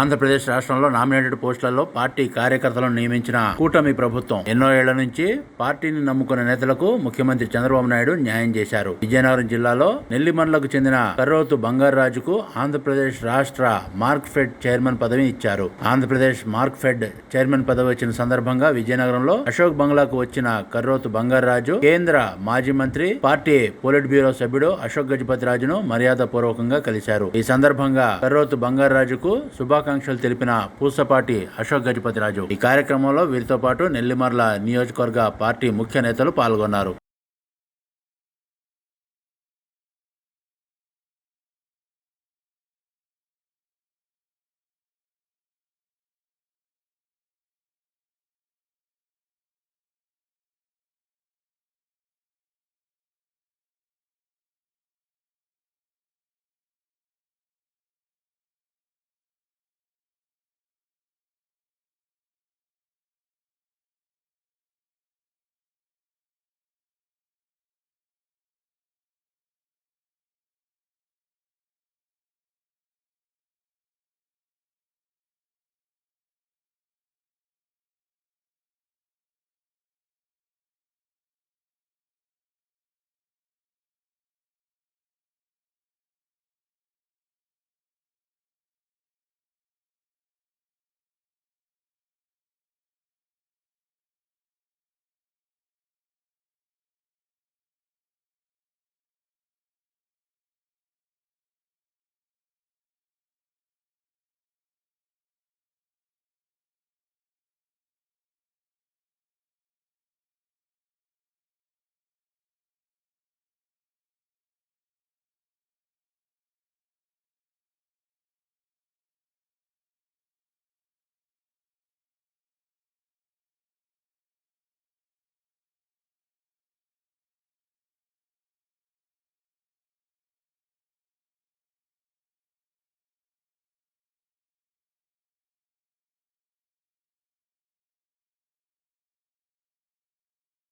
ఆంధ్రప్రదేశ్ రాష్ట్రంలో nominated పోస్టులలో party కార్యకర్తలను నియమించిన కూటమి ప్రభుత్వం ఎన్నో ఏళ్ళ నుంచి పార్టీని నమ్ముకున్న నేతలకు ముఖ్యమంత్రి చంద్రబాబు నాయుడు న్యాయం చేశారు. విజయనగరం జిల్లాలో నెల్లిమండలకు చెందిన కర్రోతు బంగారాజుకు ఆంధ్రప్రదేశ్ రాష్ట్ర మార్క్ ఫెడ్ చైర్మన్ పదవి ఇచ్చారు. ఆంధ్రప్రదేశ్ మార్క్ ఫెడ్ చైర్మన్ పదవి వచ్చిన సందర్భంగా విజయనగరంలో అశోక్ బంగ్లాకు వచ్చిన కర్రోతు బంగారాజు కేంద్ర మాజీ మంత్రి పార్టీ పోలిట్ బ్యూరో సభ్యుడు అశోక్ గజపతి రాజును మర్యాద పూర్వకంగా కలిశారు. ఈ సందర్భంగా కర్రోతు బంగారాజుకు శుభాకాంక్షలు తెలిపిన పూసపాటి అశోక్ గజపతి రాజు ఈ కార్యక్రమంలో వీరితో పాటు నెల్లిమర్ల నియోజకవర్గ పార్టీ ముఖ్య నేతలు పాల్గొన్నారు.